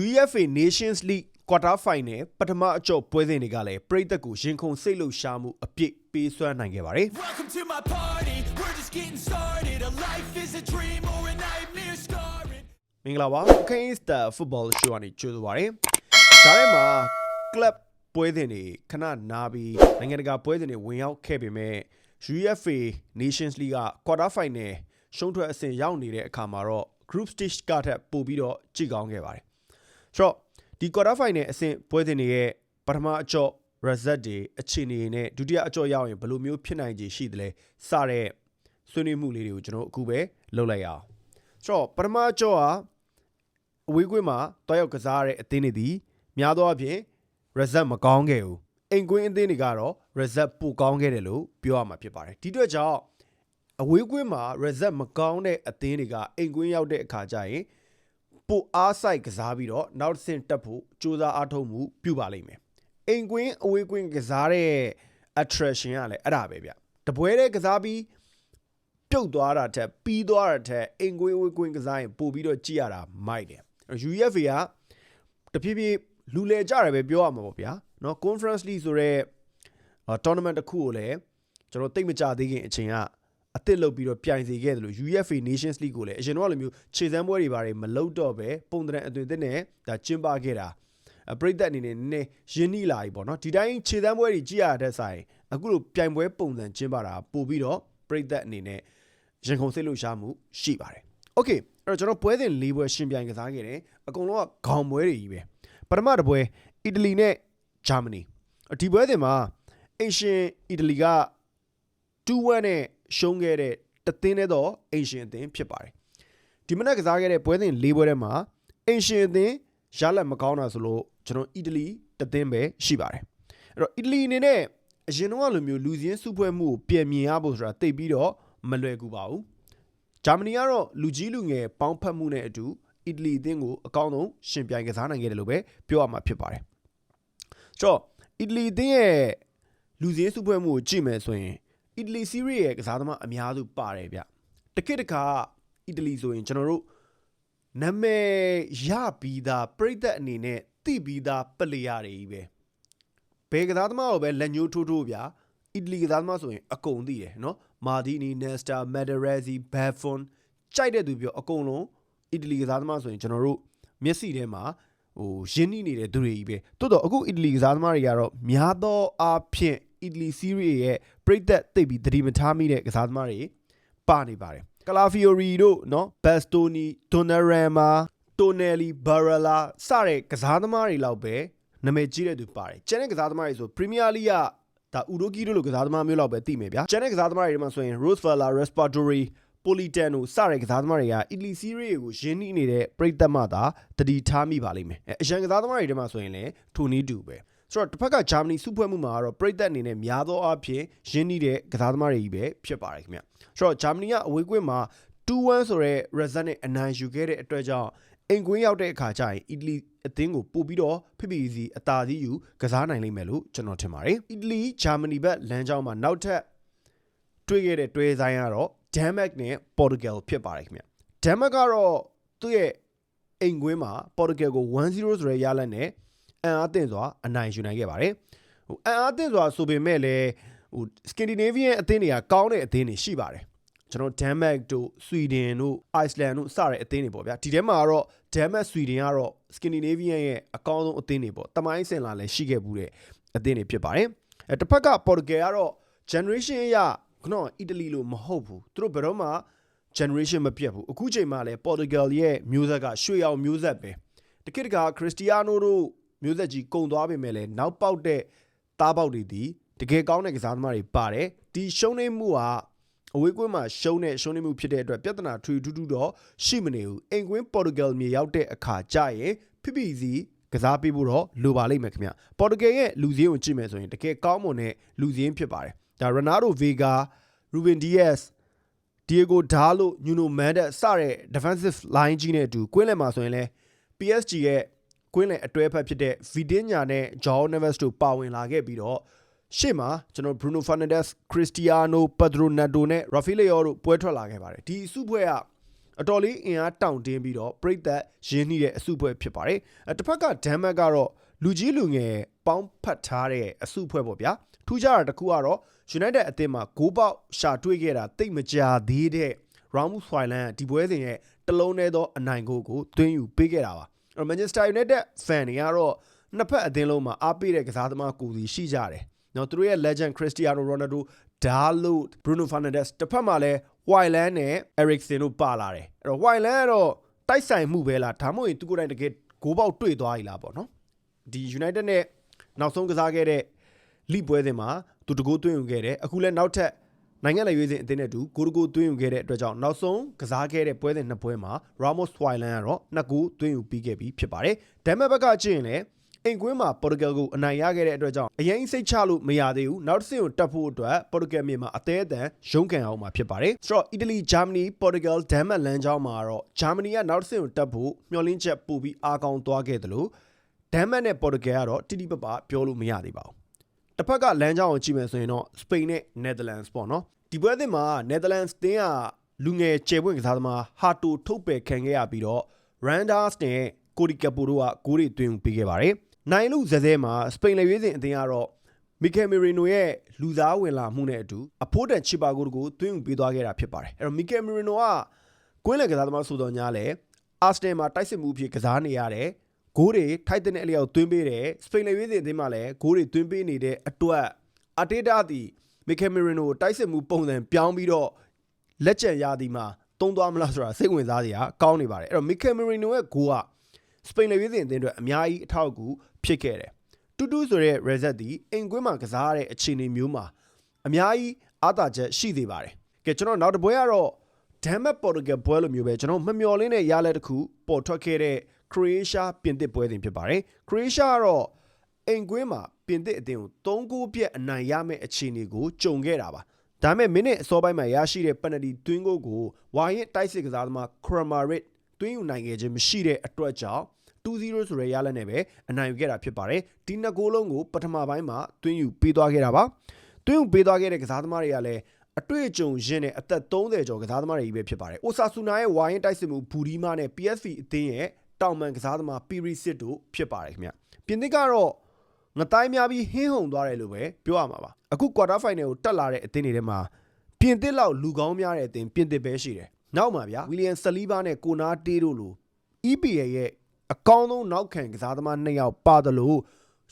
UEFA Nations League Quarter Final ပထမအကျော့ပွဲစဉ်တွေကလည်းပရိသတ်ကိုရင်ခုန်စိတ်လှုပ်ရှားမှုအပြည့်ပေးစွမ်းနိုင်ခဲ့ပါတယ် Welcome to my party. We're just getting started. A life is a dream or a nightmare scarring. မင်္ဂလာပါ Kingster Football Show ကနေကြိုဆိုပါရစေ။ဒါထဲမှာ club ပွဲစဉ်တွေခဏနားပြီးနိုင်ငံတကာပွဲစဉ်တွေဝင်ရောက်ခဲ့ပေမဲ့ UEFA Nations League က Quarter Final ရှုံးထွက်အဆင့်ရောက်နေတဲ့အခါမှာတော့ Group Stage ကထပ်ပို့ပြီးတော့ကြည့်ကောင်းခဲ့ပါတယ်။ ဆိုတော့ဒီ Quarter Final အဆင့်ပွဲစဉ်တွေရဲ့ပထမအကျော့ result တွေအခြေအနေတွေနဲ့ဒုတိယအကျော့ရောက်ရင်ဘယ်လိုမျိုးဖြစ်နိုင်ခြေရှိသလဲစတဲ့ဆွေးနွေးမှုလေးတွေကိုကျွန်တော်အခုပဲလုပ်လိုက်ရအောင်။ဆိုတော့ပထမအကျော့ကအဝေးကွင်းမှာတွားရောက်ကစားရတဲ့အသင်းတွေဒီများသောအားဖြင့် result မကောင်းခဲ့ဘူးအိမ်ကွင်းအသင်းတွေကတော့ result ပိုကောင်းခဲ့တယ်လို့ပြောရမှာဖြစ်ပါတယ်ဒီအတွက်ကြောင့်အဝေးကွင်းမှာ result မကောင်းတဲ့အသင်းတွေကအိမ်ကွင်းရောက်တဲ့အခါကျရင် ပိုအားဆိုင်ကစားပြီးတော့နောက်တစ်ဆင့်တက်ဖို့ကြိုးစားအားထုတ်မှုပြုပါလိမ့်မယ်။အိမ်ကွင်းအဝေးကွင်းကစားတဲ့ attraction ကလည်းအဲ့ဒါပဲဗျ။တပွဲတဲ့ကစားပြီးပြုတ်သွားတာထက်ပြီးသွားတာထက်အိမ်ကွင်းအဝေးကွင်းကစားရင်ပို့ပြီးတော့ကြည့်ရတာမိုက်တယ်။ UEFA ကတဖြည်းဖြည်းလူလဲကြတယ်ပဲပြောရမှာပေါ့ဗျာ။နော် Conference League ဆိုတဲ့ tournament တစ်ခုကိုလည်းကျွန်တော်တိတ်မကြသေးခင်အချိန်က အသစ်လုပ်ပြီးတော့ပြိုင်စီခဲ့တယ်လို့ UEFA Nations League ကိုလည်းအရင်တော့လိုမျိုးခြေစမ်းပွဲတွေပါတယ်မလုပ်တော့ပဲပုံတရံအသွင်သစ်နဲ့ဒါကျင်းပခဲ့တာအပရိသတ်အနေနဲ့နည်းနည်းရင်းနှီးလာပြီပေါ့နော်ဒီတိုင်းခြေစမ်းပွဲတွေကြည့်ရတဲ့ဆိုင်အခုလိုပြိုင်ပွဲပုံစံကျင်းပတာပို့ပြီးတော့ပရိသတ်အနေနဲ့ရင်ခုန်စိတ်လှုပ်ရှားမှုရှိပါတယ်။ Okay အဲ့တော့ကျွန်တော်ပွဲစဉ်၄ပွဲရှင်ပြိုင်ကစားခဲ့တယ်။အကုန်လုံးကခေါင်ပွဲတွေကြီးပဲ။ပထမတစ်ပွဲအီတလီနဲ့ဂျာမနီ။ဒီပွဲစဉ်မှာအင်ရှင်အီတလီက2-1နဲ့ ရှုံးခဲ့တဲ့တသင်းနဲ့တော့အင်ရှင်အသင်းဖြစ်ပါတယ်။ဒီမနက်ကစားခဲ့တဲ့ပွဲစဉ်၄ပွဲထဲမှာအင်ရှင်အသင်းရလက်မကောင်းတာဆိုလို့ကျွန်တော်အီတလီတသင်းပဲရှိပါတယ်။အဲ့တော့အီတလီအနေနဲ့အရင်တော့လိုမျိုးလူစင်းစုဖွဲ့မှုကိုပြင်မြင်ရဖို့ဆိုတာတိတ်ပြီးတော့မလွယ်ကူပါဘူးဂျာမနီကတော့လူကြီးလူငယ်ပေါင်းဖက်မှုနဲ့အတူအီတလီအသင်းကိုအကောင်းဆုံးရှင်ပြိုင်ကစားနိုင်ခဲ့တယ်လို့ပဲပြောရမှာဖြစ်ပါတယ်ဆိုတော့အီတလီအသင်းရဲ့လူစည်းစုဖွဲ့မှုကိုကြည့်မယ်ဆိုရင် အီတလီစီးရီးရဲ့ကစားသမားအများစုပါတယ်ဗျတခေတ်တခါအီတလီဆိုရင်ကျွန်တော်တို့နာမည်ရပြီးသားပြိသက်အနေနဲ့သိပြီးသားပလေယာတွေကြီးပဲဘယ်ကစားသမားကိုပဲလက်ညှိုးထိုးထိုးဗျာအီတလီကစားသမားဆိုရင်အကုန်သိတယ်နော်မာဒီနီနက်စတာမက်ဒရက်ဇီဘက်ဖွန်ကြိုက်တဲ့သူပြောအကုန်လုံးအီတလီကစားသမားဆိုရင်ကျွန်တော်တို့မျက်စိထဲမှာဟိုရင်းနှီးနေတဲ့သူတွေကြီးပဲတိုးတော့အခုအီတလီကစားသမားတွေကတော့များသောအားဖြင့် အီတလီစီးရီးရဲ့ပြိသက်သိပ်ပြီးသတိမထားမိတဲ့ကစားသမားတွေပါနေပါတယ်ကလာဖီယိုရီတို့နော်ဘက်စတိုနီဒိုနာရမ်မာတိုနယ်လီဘာရလာစတဲ့ကစားသမားတွေလောက်ပဲနာမည်ကြီးတဲ့သူပါတယ်ကျန်တဲ့ကစားသမားတွေဆိုပရီးမီးယားလိဂ်ကဒါဥရိုကီတို့လိုကစားသမားမျိုးလောက်ပဲသိမယ်ဗျာကျန်တဲ့ကစားသမားတွေမှာဆိုရင် Rosfella Raspadori Politano စတဲ့ကစားသမားတွေကအီတလီစီးရီးကိုရင်းနှီးနေတဲ့ပရိသတ်မှသာတတိထားမိပါလိမ့်မယ်အဲအရန်ကစားသမားတွေထဲမှာဆိုရင်လည်းထိုနီးတူပဲ ဆိုတော့တစ်ဖက်ကဂျာမနီစုဖွဲ့မှုမှာကတော့ပရိသတ်အနေနဲ့များသောအားဖြင့်ရင်းနှီးတဲ့ကစားသမားတွေကြီးပဲဖြစ်ပါတယ်ခင်ဗျဆိုတော့ဂျာမနီကအဝေးကွင်းမှာ2-1ဆိုတဲ့ result နဲ့အနိုင်ယူခဲ့တဲ့အတွက်ကြောင့်အိမ်ကွင်းရောက်တဲ့အခါကျရင်အီတလီအသင်းကိုပို့ပြီးတော့ဖိဖိစီအသာစီးယူကစားနိုင်လိမ့်မယ်လို့ကျွန်တော်ထင်ပါတယ်အီတလီဂျာမနီဘက်လမ်းကြောင်းမှာနောက်ထပ်တွေ့ခဲ့တဲ့တွဲဆိုင်ကတော့ဒန်မတ်နဲ့ပေါ်တူဂယ်ဖြစ်ပါတယ်ခင်ဗျဒန်မတ်ကတော့သူ့ရဲ့အိမ်ကွင်းမှာပေါ်တူဂယ်ကို1-0ဆိုတဲ့ရလဒ်နဲ့ အန်အားသင့်စွာအနိုင်ယူနိုင်ခဲ့ပါတယ်ဟိုအန်အားသင့်စွာဆိုပေမဲ့လည်းဟိုစကင်ဒီနေဗီးယန်အသင်းတွေကကောင်းတဲ့အသင်းတွေရှိပါတယ်ကျွန်တော်ဒန်မတ်တို့ဆွီဒင်တို့အိုက်စလန်တို့စတဲ့အသင်းတွေပေါ့ဗျာဒီထဲမှာကတော့ဒန်မတ်ဆွီဒင်ကတော့စကင်ဒီနေဗီးယန်ရဲ့အကောင်းဆုံးအသင်းတွေပေါ့တမိုင်းစင်လာလည်းရှိခဲ့ဘူးတဲ့အသင်းတွေဖြစ်ပါတယ်အဲတစ်ဖက်ကပေါ်တူဂယ်ကတော့ generation အရခနော်အီတလီလိုမဟုတ်ဘူးသူတို့ဘယ်တော့မှ generation မပြတ်ဘူးအခုချိန်မှလည်းပေါ်တူဂယ်ရဲ့မျိုးဆက်ကရွှေရောင်မျိုးဆက်ပဲတကိတကခရစ္စတီယာနိုတို့ မျိုးဆက်ကြီးကုံသွားပေမဲ့လည်းနောက်ပေါက်တဲ့သားပေါက်တွေဒီတကယ်ကောင်းတဲ့ကစားသမားတွေပါတယ်ဒီရှုံးနေမှုကအဝေးကွင်းမှာရှုံးတဲ့ရှုံးနေမှုဖြစ်တဲ့အတွက်ပြဿနာထွေထူးထူးတော့ရှိမနေဘူးအိမ်ကွင်းပေါ်တူဂယ်မြေရောက်တဲ့အခါကျရင်ဖိဖိစီကစားပေးဖို့တော့လိုပါလိမ့်မယ်ခင်ဗျပေါ်တူဂယ်ရဲ့လူစည်းကိုကြည့်မယ်ဆိုရင်တကယ်ကောင်းမွန်တဲ့လူစည်းဖြစ်ပါတယ်ဒါရနာဒိုဗေဂါရူဘင်ဒီယက်စ်ဒီယိုဂိုဒါလိုညူနိုမန်ဒက်စတဲ့ defensive line ကြီးနဲ့အတူကွင်းလယ်မှာဆိုရင်လည်း PSG ရဲ့ ကွင်းလယ်အတွဲဖက်ဖြစ်တဲ့ Vitinha နဲ့ Joao Neves တို့ပါဝင်လာခဲ့ပြီးတော့ရှေ့မှာကျွန်တော် Bruno Fernandes, Cristiano, Pedro Neto နဲ့ Rafinha တို့ပွဲထွက်လာခဲ့ပါတယ်ဒီအစုပွဲကအတော်လေးအင်အားတောင့်တင်းပြီးတော့ပြိသက်ရင်းနှီးတဲ့အစုအဖွဲ့ဖြစ်ပါတယ်အတစ်ဖက်ကဒမ်မတ်ကတော့လူကြီးလူငယ်ပေါင်းဖတ်ထားတဲ့အစုအဖွဲ့ပေါ့ဗျာထူးခြားတာတစ်ခုကတော့ United အသင်းမှာဂိုးပေါက်ရှာတွေ့ခဲ့တာတိတ်မကြာသေးတဲ့ Ramu Swilan ဒီပွဲစဉ်ရဲ့တလုံးထဲသောအနိုင်ကိုကိုသွင်းယူပေးခဲ့တာပါ အဲ့တော့ Manchester United fan တွေကတော့နှစ်ဖက်အသင်းလုံးမှာအားပေးတဲ့ကစားသမားကိုယ်စီရှိကြတယ်နော်သူတို့ရဲ့ legend Cristiano Ronaldo Dalot Bruno Fernandes တစ်ဖက်မှာလည်း Wyland နဲ့ Eriksen တို့ပါလာတယ်အဲ့တော့ Wyland ကတော့တိုက်ဆိုင်မှုပဲလားဒါမှမဟုတ်ရင်သူကိုယ်တိုင်တကယ်ဂိုးပေါက်တွေ့သွား E လားပေါ့နော်ဒီ United နဲ့နောက်ဆုံးကစားခဲ့တဲ့လိပွဲစဉ်မှာသူတကိုးသွင်းယူခဲ့တယ်အခုလည်းနောက်ထပ် နိုင်ငံလေရွေးစဉ်အသင်းနဲ့အတူဂိုးတကိုးသွင်းယူခဲ့တဲ့အတွက်ကြောင့်နောက်ဆုံးကစားခဲ့တဲ့ပွဲစဉ်နှစ်ပွဲမှာ Ramos Wyland ကတော့နှစ်ကိုးသွင်းယူပြီးခဲ့ပြီးဖြစ်ပါတယ်။ဒမ်မတ်ဘက်ကကြည့်ရင်လည်းအိမ်ကွင်းမှာပေါ်တူဂယ်ကိုအနိုင်ရခဲ့တဲ့အတွက်ကြောင့်အရင်စိတ်ချလို့မရသေးဘူးနောက်တစ်ဆင့်ကိုတက်ဖို့အတွက်ပေါ်တူဂယ်မြေမှာအသေးအတန်ရုန်းကန်အောင်မှာဖြစ်ပါတယ်ဆိုတော့အီတလီဂျာမနီပေါ်တူဂယ်ဒမ်မတ်လမ်းကြောင်းမှာတော့ဂျာမနီကနောက်တစ်ဆင့်ကိုတက်ဖို့မျှော်လင့်ချက်ပို့ပြီးအားကောင်းသွားခဲ့တယ်လို့ဒမ်မတ်နဲ့ပေါ်တူဂယ်ကတော့တိတိပပပြောလို့မရသေးပါဘူး တစ်ဖက်ကလမ်းကြောင်းကိုကြည့်မယ်ဆိုရင်တော့စပိန်နဲ့နယ်သာလန်စ်ပေါ့နော်ဒီပွဲသစ်မှာနယ်သာလန်စ်တင်းကလူငယ်ကျယ်ပွင့်ကစားသမားဟာတိုထုတ်ပယ်ခံခဲ့ရပြီးတော့ Randers နဲ့ကိုဒီကပူတို့ကဂိုးတွေသွင်းပေးခဲ့ပါတယ်။နိုင်လူဇဇဲမှာစပိန်လေရွေးစဉ်အသင်းကတော့မီကယ်မီရီနိုရဲ့လူသားဝင်လာမှုနဲ့အတူအဖိုးတန်ချီပါကိုကိုသွင်းယူပေးသွားခဲ့တာဖြစ်ပါတယ်။အဲ့တော့မီကယ်မီရီနိုကကွင်းလယ်ကစားသမားဆိုတော့ညာလဲအာစနယ်မှာတိုက်စစ်မှုအဖြစ်ကစားနေရတယ်။ ဂိုးတွေထိုက်တဲ့အလျောက်သွင်းပေးတယ်။စပိန်လေရွေးစဉ်အသင်းမှာလည်းဂိုးတွေသွင်းပေးနေတဲ့အတွက်အတေတာသည်မီကယ်မီရီနိုကိုတိုက်စစ်မှုပုံစံပြောင်းပြီးတော့လက်ကျန်ရသည်မှာတုံးသွားမလားဆိုတာစိတ်ဝင်စားစရာကောင်းနေပါတယ်။အဲ့တော့မီကယ်မီရီနိုရဲ့ဂိုးကစပိန်လေရွေးစဉ်အသင်းအတွက်အများကြီးအထောက်အကူဖြစ်ခဲ့တယ်။တူတူဆိုတဲ့ result ဒီအင်ကွင်းမှာကစားရတဲ့အခြေအနေမျိုးမှာအများကြီးအားသာချက်ရှိသေးပါတယ်။ကဲကျွန်တော်နောက်တစ်ပွဲကတော့ Denmark Portugal ပွဲလိုမျိုးပဲကျွန်တော်မမျှော်လင့်တဲ့ရလဒ်တစ်ခုပေါ်ထွက်ခဲ့တဲ့ Croatia ပြင်သစ်ပွဲစဉ်ဖြစ်ပါတယ်။ Croatia ကတော့အင်ကွင်းမှာပြင်သစ်အသင်းကို3ဂိုးပြက်အနိုင်ရမယ့်အခြေအနေကိုကြုံခဲ့တာပါ။ဒါပေမဲ့မိနစ်အစောပိုင်းမှာရရှိတဲ့ penalty သွင်းဂိုးကိုဝါရင်တိုက်စစ်ကစားသမား Kramaric သွင်းယူနိုင်ခဲ့ခြင်းမရှိတဲ့အတွက်ကြောင့်2-0ဆိုတဲ့ရလဒ်နဲ့ပဲအနိုင်ယူခဲ့တာဖြစ်ပါတယ်ဒီနှစ်ဂိုးလုံးကိုပထမပိုင်းမှာသွင်းယူပေးသွားခဲ့တာပါသွင်းယူပေးသွားခဲ့တဲ့ကစားသမားတွေကလည်းအတွေ့အကြုံရင့်တဲ့အသက်30ကျော်ကစားသမားတွေကြီးပဲဖြစ်ပါတယ်အိုဆာဆူနာရဲ့ဝိုင်းတိုက်စစ်မှုဘူဒီမာနဲ့ PSV အသင်းရဲ့ တောင်မန်ကစားသမားပီရီစစ်တို့ဖြစ်ပါတယ်ခင်ဗျပြင်သစ်ကတော့ငတိုင်းများပြီးဟင်းဟုန်သွားတယ်လို့ပဲပြောရမှာပါအခုကွာတာဖိုင်နယ်ကိုတက်လာတဲ့အသင်းတွေထဲမှာပြင်သစ်လောက်လူကောင်းများတဲ့အသင်းပြင်သစ်ပဲရှိတယ်နောက်မှာဗျာဝီလီယံဆလီဘာနဲ့ကိုနာတေးတို့လို EPL ရဲ့အကောင်းဆုံးနောက်ခံကစားသမားနှစ်ယောက်ပါတယ်လို့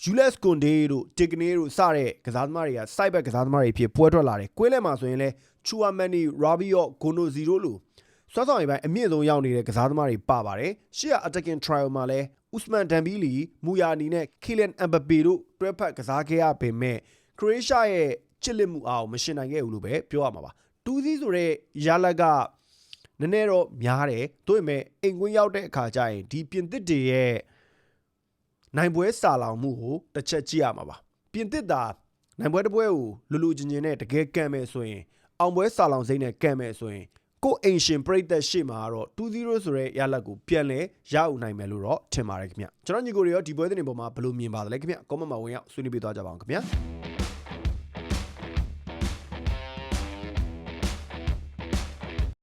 ယူလက်ကွန်ဒေတို့တစ်ကနေတို့စတဲ့ကစားသမားတွေကစိုက်ဘက်ကစားသမားတွေဖြစ်ပွဲထွက်လာတယ်။ကွဲလဲမှာဆိုရင်လဲချူအာမန်နီရာဘီယော့ဂိုနိုဇီတို့လို စွမ်းဆောင်ရည်ပိုင်းအမြင့်ဆုံးရောက်နေတဲ့ကစားသမားတွေပါပါတယ်။ရှေ့ကအတက်ကင်ထရိုင်မှာလဲဥစမန်ဒန်ဘီလီမူယာနီနဲ့ခီလန်အမ်ဘပေတို့တွဲဖက်ကစားခဲ့ရပေမဲ့ခရိုအေးရှားရဲ့ချစ်လက်မှုအားကိုမရှင်နိုင်ခဲ့ဘူးလို့ပဲပြောရမှာပါ။တူးစီဆိုတဲ့ရလက်ကနည်းနည်းတော့များတယ်။တို့ပေမဲ့အိမ်ကွင်းရောက်တဲ့အခါကျရင်ဒီပြင်သစ်တွေရဲ့နိုင်ပွဲစာလောင်မှုကိုတစ်ချက်ကြည့်ရမှာပါ။ပြင်သစ်သာနိုင်ပွဲတစ်ပွဲကိုလူလူချင်းချင်းနဲ့တကယ်ကံမယ်ဆိုရင်အောင်ပွဲစာလောင်စိမ့်နဲ့ကံမယ်ဆိုရင် ကိုအိမ်ရှင်ပြိသက်ရှေ့မှာတော့2-0ဆိုတဲ့ရလဒ်ကိုပြန်လဲရအောင်နိုင်မယ်လို့တော့ထင်ပါတယ်ခင်ဗျကျွန်တော်ညီကိုတွေရောဒီပွဲစဉ်တွေပေါ်မှာဘယ်လိုမြင်ပါသလဲခင်ဗျ comment မှာဝင်ရောက်ဆွေးနွေးပေးသွားကြပါအောင်ခင်ဗျ